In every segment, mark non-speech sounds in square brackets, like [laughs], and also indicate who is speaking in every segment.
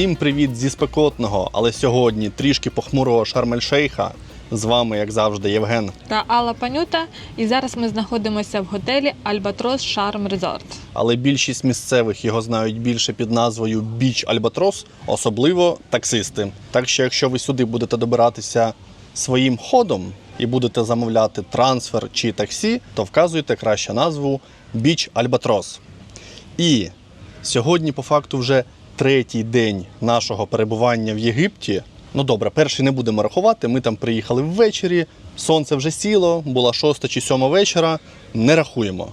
Speaker 1: Всім привіт зі спекотного, але сьогодні трішки похмурого Шарм-ель-Шейха. З вами, як завжди, Євген.
Speaker 2: та Алла Панюта. І зараз ми знаходимося в готелі Альбатрос Шарм Резорт.
Speaker 1: Але більшість місцевих його знають більше під назвою Біч Альбатрос, особливо таксисти. Так що, якщо ви сюди будете добиратися своїм ходом і будете замовляти трансфер чи таксі, то вказуйте краще назву Біч Альбатрос. І сьогодні, по факту, вже третій день нашого перебування в Єгипті. Ну добре, перший не будемо рахувати. Ми там приїхали ввечері, сонце вже сіло, була шоста чи сьома вечора. Не рахуємо.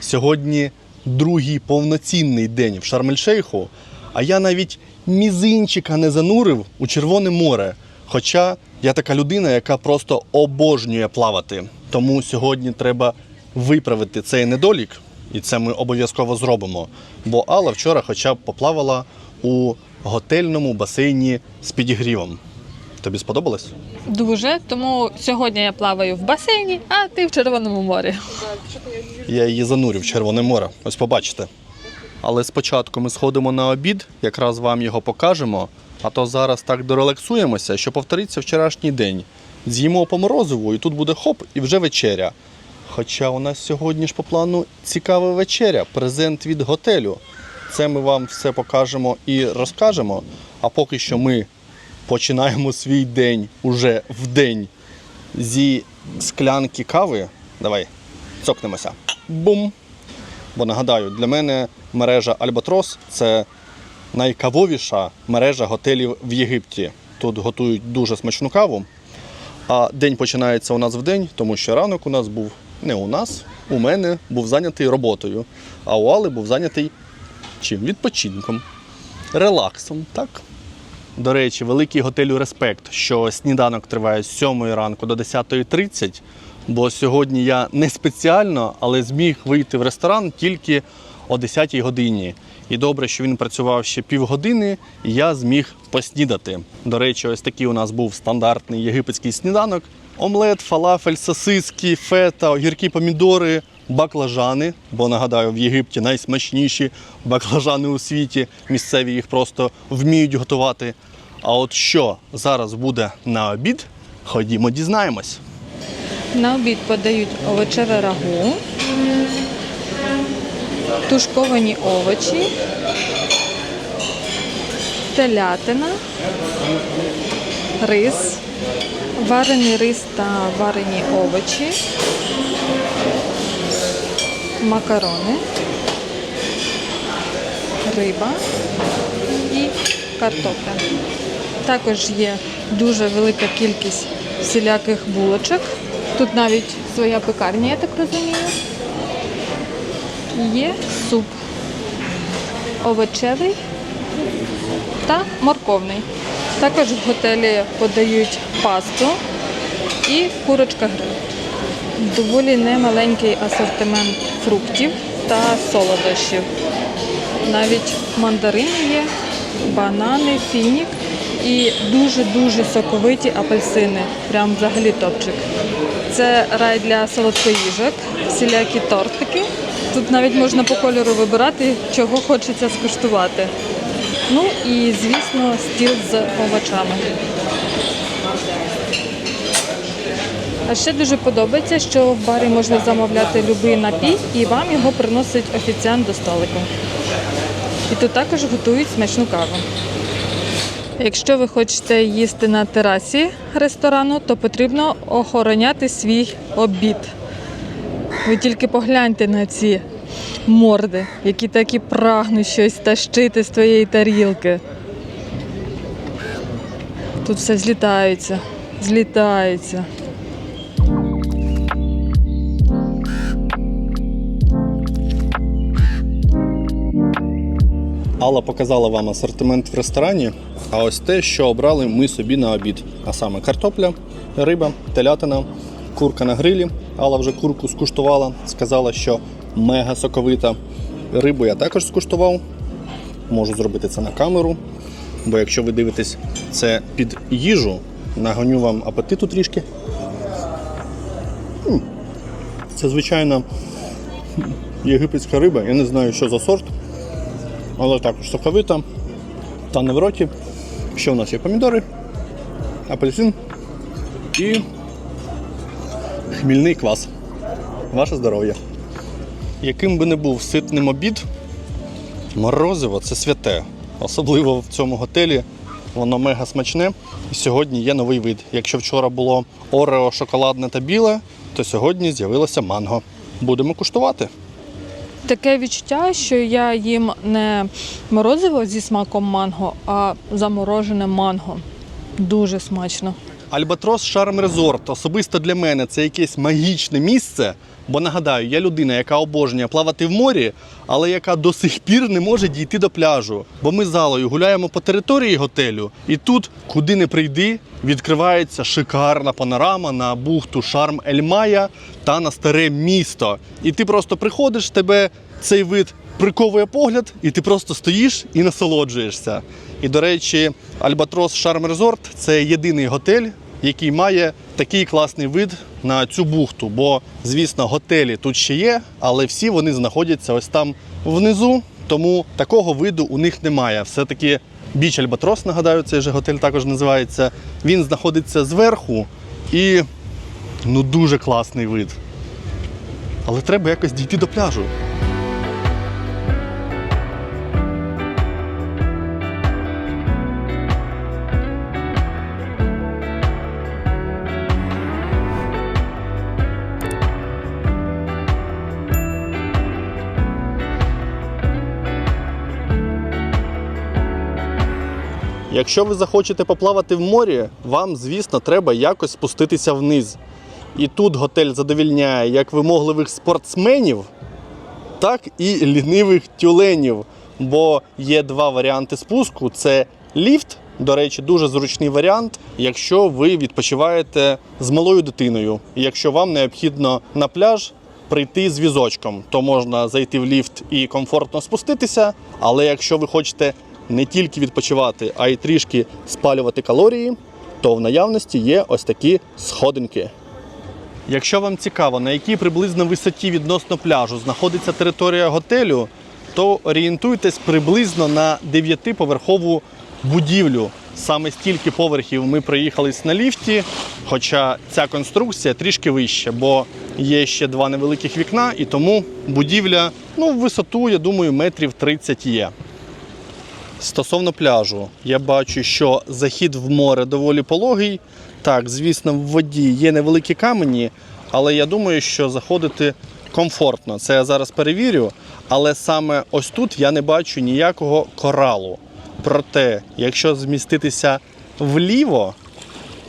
Speaker 1: Сьогодні другий повноцінний день в Шарм-ель-Шейху, а я навіть мізинчика не занурив у Червоне море. Хоча я така людина, яка просто обожнює плавати. Тому сьогодні треба виправити цей недолік, і це ми обов'язково зробимо. Бо Алла вчора хоча б поплавала у готельному басейні з підігрівом. Тобі сподобалось?
Speaker 2: Дуже тому сьогодні я плаваю в басейні, а ти в Червоному морі.
Speaker 1: Я її занурю в Червоне море. Ось побачите. Але спочатку ми сходимо на обід, якраз вам його покажемо. А то зараз так дорелаксуємося, що повториться вчорашній день. З'їмо по морозиву, і тут буде хоп, і вже вечеря. Хоча у нас сьогодні ж по плану цікава вечеря, презент від готелю. Це ми вам все покажемо і розкажемо. А поки що ми починаємо свій день уже в день зі склянки кави. Давай, цокнемося. Бум! Бо нагадаю, для мене мережа Альбатрос це найкавовіша мережа готелів в Єгипті. Тут готують дуже смачну каву. А день починається у нас в день, тому що ранок у нас був не у нас, у мене був зайнятий роботою, а у Али був зайнятий чим? Відпочинком, релаксом, так? До речі, великий готелю Респект, що сніданок триває з 7 ранку до 10.30, бо сьогодні я не спеціально, але зміг вийти в ресторан тільки о 10 годині. І добре, що він працював ще півгодини, і я зміг поснідати. До речі, ось такий у нас був стандартний єгипетський сніданок: омлет, фалафель, сосиски, фета, огірки, помідори, баклажани. Бо нагадаю, в Єгипті найсмачніші баклажани у світі. Місцеві їх просто вміють готувати. А от що зараз буде на обід, ходімо, дізнаємось.
Speaker 2: На обід подають овочеве рагу, тушковані овочі, телятина, рис, варений рис та варені овочі, макарони, риба і картопля. Також є дуже велика кількість всіляких булочок. Тут навіть своя пекарня, я так розумію. Є суп овочевий та морковний. Також в готелі подають пасту і курочка гриль. Доволі немаленький асортимент фруктів та солодощів. Навіть мандарини є, банани, фінік і дуже-дуже соковиті апельсини. Прям взагалі топчик. Це рай для солодкоїжок, всілякі тортики. Тут навіть можна по кольору вибирати, чого хочеться скуштувати. Ну і, звісно, стіл з овочами. А ще дуже подобається, що в барі можна замовляти будь-який напій і вам його приносить офіціант до столику. І тут також готують смачну каву. Якщо ви хочете їсти на терасі ресторану, то потрібно охороняти свій обід. Ви тільки погляньте на ці морди, які так і прагнуть щось тащити з твоєї тарілки. Тут все злітається, злітається.
Speaker 1: Алла показала вам асортимент в ресторані, а ось те, що обрали ми собі на обід. А саме картопля, риба, телятина, курка на грилі. Алла вже курку скуштувала, сказала, що мега соковита. Рибу я також скуштував. Можу зробити це на камеру. Бо якщо ви дивитесь це під їжу, нагоню вам апетиту трішки. Це звичайна єгипетська риба. Я не знаю, що за сорт але також соковита. Тане в роті. Що в нас є? Помідори, апельсин і хмільний квас. Ваше здоров'я. Яким би не був ситним обід, морозиво це святе. Особливо в цьому готелі воно мега смачне. І сьогодні є новий вид. Якщо вчора було орео, шоколадне та біле, то сьогодні з'явилося манго. Будемо куштувати.
Speaker 2: Таке відчуття, що я їм не морозиво зі смаком манго, а заморожене манго. Дуже смачно.
Speaker 1: Альбатрос Шарм Резорт особисто для мене це якесь магічне місце. Бо нагадаю, я людина, яка обожнює плавати в морі, але яка до сих пір не може дійти до пляжу. Бо ми з залою гуляємо по території готелю, і тут, куди не прийди, відкривається шикарна панорама на бухту Шарм Ель-Мая та на старе місто. І ти просто приходиш, тебе цей вид приковує погляд, і ти просто стоїш і насолоджуєшся. І до речі, Альбатрос Шарм Резорт це єдиний готель, який має такий класний вид на цю бухту. Бо, звісно, готелі тут ще є, але всі вони знаходяться ось там внизу. Тому такого виду у них немає. Все-таки біч Альбатрос, нагадаю, цей же готель також називається. Він знаходиться зверху і ну дуже класний вид. Але треба якось дійти до пляжу. Якщо ви захочете поплавати в морі, вам, звісно, треба якось спуститися вниз. І тут готель задовільняє як вимогливих спортсменів, так і лінивих тюленів. Бо є два варіанти спуску: це ліфт. До речі, дуже зручний варіант, якщо ви відпочиваєте з малою дитиною. І якщо вам необхідно на пляж прийти з візочком, то можна зайти в ліфт і комфортно спуститися. Але якщо ви хочете не тільки відпочивати, а й трішки спалювати калорії, то в наявності є ось такі сходинки. Якщо вам цікаво, на якій приблизно висоті відносно пляжу знаходиться територія готелю, то орієнтуйтесь приблизно на 9-поверхову будівлю. Саме стільки поверхів ми проїхались на ліфті, хоча ця конструкція трішки вища, бо є ще два невеликих вікна, і тому будівля ну, в висоту, я думаю, метрів 30 є. Стосовно пляжу, я бачу, що захід в море доволі пологий. Так, звісно, в воді є невеликі камені, але я думаю, що заходити комфортно. Це я зараз перевірю. Але саме ось тут я не бачу ніякого коралу. Проте, якщо зміститися вліво,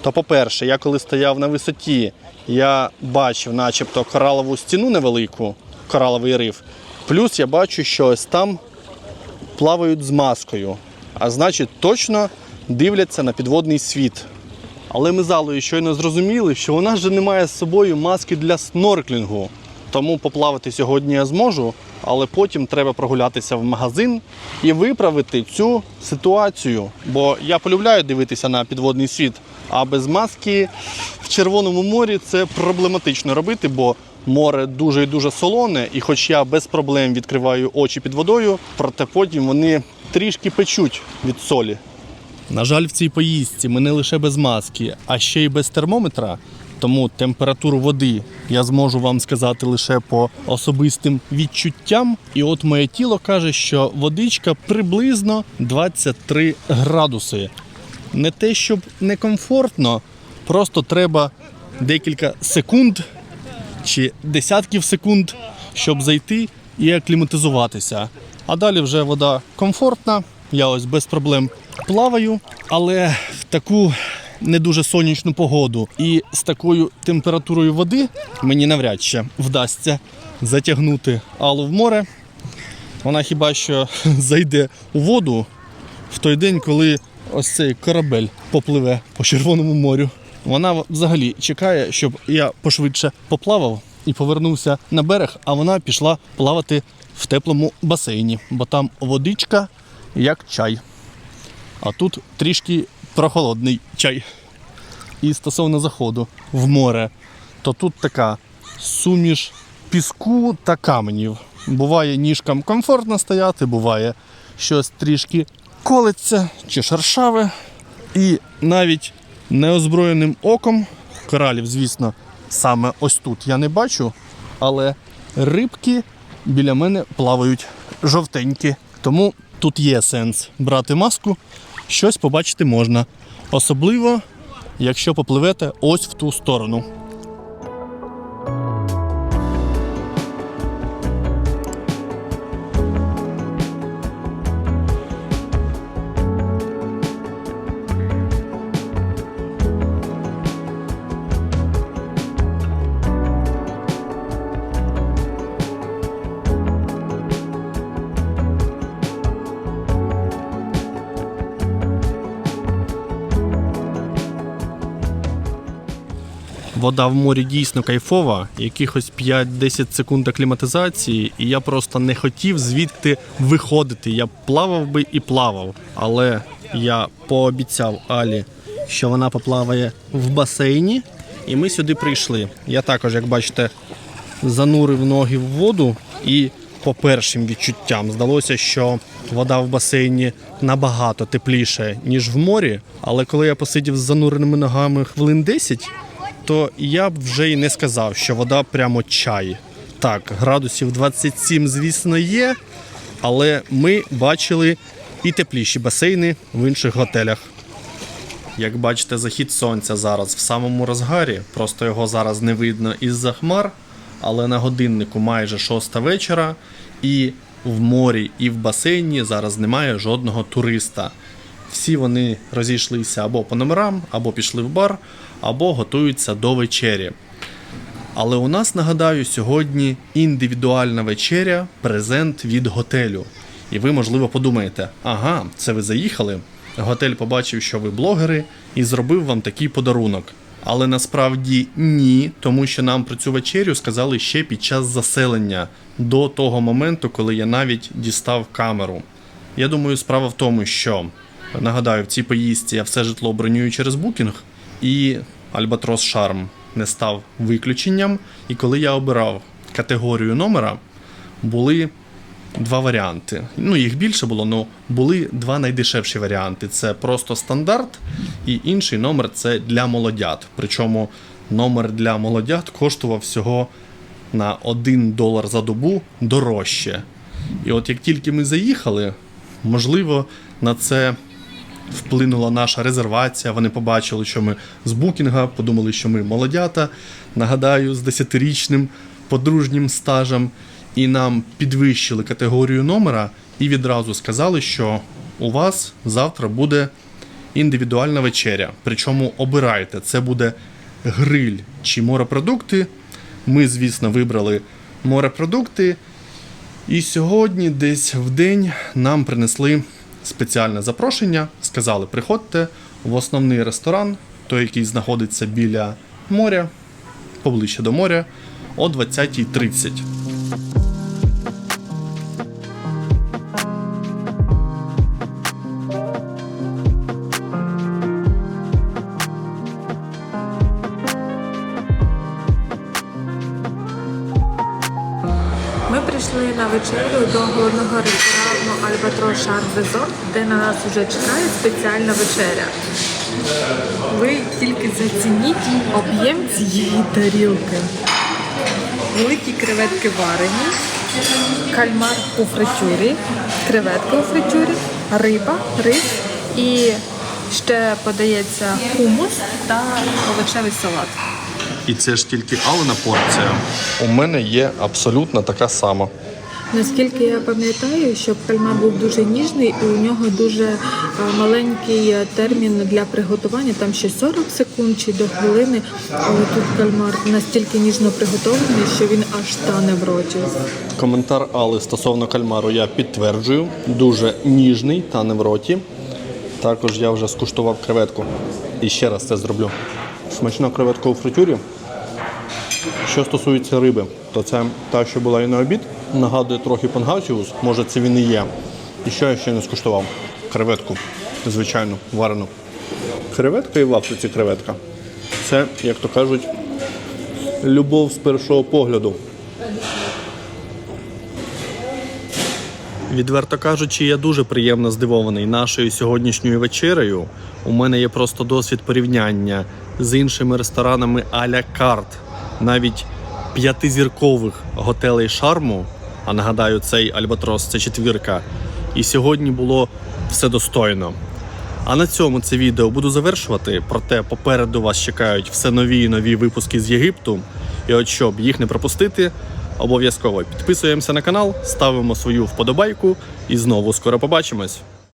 Speaker 1: то, по-перше, я коли стояв на висоті, я бачив, начебто, коралову стіну невелику, кораловий риф. Плюс я бачу, що ось там плавають з маскою, а значить, точно дивляться на підводний світ. Але ми залою щойно зрозуміли, що у нас же немає з собою маски для снорклінгу. Тому поплавати сьогодні я зможу, але потім треба прогулятися в магазин і виправити цю ситуацію. Бо я полюбляю дивитися на підводний світ, а без маски в Червоному морі це проблематично робити, бо море дуже і дуже солоне, і хоч я без проблем відкриваю очі під водою, проте потім вони трішки печуть від солі. На жаль, в цій поїздці ми не лише без маски, а ще й без термометра. Тому температуру води я зможу вам сказати лише по особистим відчуттям. І от моє тіло каже, що водичка приблизно 23 градуси. Не те, щоб некомфортно, просто треба декілька секунд чи десятків секунд, щоб зайти і акліматизуватися. А далі вже вода комфортна. Я ось без проблем плаваю, але в таку не дуже сонячну погоду і з такою температурою води мені навряд чи вдасться затягнути Аллу в море. Вона хіба що [laughs] зайде у воду в той день, коли ось цей корабель попливе по Червоному морю. Вона взагалі чекає, щоб я пошвидше поплавав і повернувся на берег, а вона пішла плавати в теплому басейні, бо там водичка як чай. А тут трішки прохолодний чай. І стосовно заходу в море, то тут така суміш піску та каменів. Буває ніжкам комфортно стояти, буває щось трішки колеться чи шершаве. І навіть неозброєним оком коралів, звісно, саме ось тут я не бачу, але рибки біля мене плавають жовтенькі. Тому тут є сенс брати маску, щось побачити можна. Особливо, якщо попливете ось в ту сторону. Вода в морі дійсно кайфова, якихось 5-10 секунд акліматизації, і я просто не хотів звідти виходити. Я плавав би і плавав. Але я пообіцяв Алі, що вона поплаває в басейні, і ми сюди прийшли. Я також, як бачите, занурив ноги в воду і по першим відчуттям здалося, що вода в басейні набагато тепліше, ніж в морі. Але коли я посидів з зануреними ногами хвилин 10, то я б вже й не сказав, що вода прямо чай. Так, градусів 27, звісно, є, але ми бачили і тепліші басейни в інших готелях. Як бачите, захід сонця зараз в самому розгарі, просто його зараз не видно із-за хмар, але на годиннику майже шоста вечора, і в морі, і в басейні зараз немає жодного туриста. Всі вони розійшлися або по номерам, або пішли в бар, або готуються до вечері. Але у нас, нагадаю, сьогодні індивідуальна вечеря, презент від готелю. І ви, можливо, подумаєте: ага, це ви заїхали. Готель побачив, що ви блогери, і зробив вам такий подарунок. Але насправді ні, тому що нам про цю вечерю сказали ще під час заселення, до того моменту, коли я навіть дістав камеру. Я думаю, справа в тому, що нагадаю, в цій поїздці я все житло бронюю через букінг, і Альбатрос Шарм не став виключенням. І коли я обирав категорію номера, були два варіанти. Ну, їх більше було, але були два найдешевші варіанти: це просто стандарт, і інший номер це для молодят. Причому номер для молодят коштував всього на 1 долар за добу дорожче. І от як тільки ми заїхали, можливо, на це вплинула наша резервація. Вони побачили, що ми з букінга, подумали, що ми молодята. Нагадаю, з 10-річним подружнім стажем. І нам підвищили категорію номера і відразу сказали, що у вас завтра буде індивідуальна вечеря. Причому обирайте, це буде гриль чи морепродукти. Ми, звісно, вибрали морепродукти. І сьогодні, десь в день, нам принесли спеціальне запрошення. Сказали, приходьте в основний ресторан, той, який знаходиться біля моря, поближче до моря, о 20.30.
Speaker 2: Ми прийшли на вечерю до головного ресторану Альбатрос Шар Резорт, де на нас вже чекає спеціальна вечеря. Ви тільки зацініть об'єм цієї тарілки. Великі креветки варені, кальмар у фритюрі, креветки у фритюрі, риба, рис і ще подається хумус та овочевий салат.
Speaker 1: І це ж тільки Алена порція. У мене є абсолютно така сама.
Speaker 2: Наскільки я пам'ятаю, що кальмар був дуже ніжний і у нього дуже е, маленький е, термін для приготування, там ще 40 секунд чи до хвилини. Але тут кальмар настільки ніжно приготований, що він аж тане в роті.
Speaker 1: Коментар Али стосовно кальмару я підтверджую. Дуже ніжний та не в роті. Також я вже скуштував креветку. І ще раз це зроблю. Смачна креветка у фритюрі. Що стосується риби, то це та, що була і на обід. Нагадує трохи пангасіус, може це він і є. І що я ще не скуштував? Креветку, звичайно, варену. Креветка і в Африці креветка. Це, як то кажуть, любов з першого погляду. Відверто кажучи, я дуже приємно здивований нашою сьогоднішньою вечерею. У мене є просто досвід порівняння з іншими ресторанами а-ля карт, навіть п'ятизіркових готелей шарму. А нагадаю, цей Альбатрос це четвірка. І сьогодні було все достойно. А на цьому це відео буду завершувати. Проте попереду вас чекають все нові і нові випуски з Єгипту. І от щоб їх не пропустити, обов'язково підписуємося на канал, ставимо свою вподобайку і знову скоро побачимось.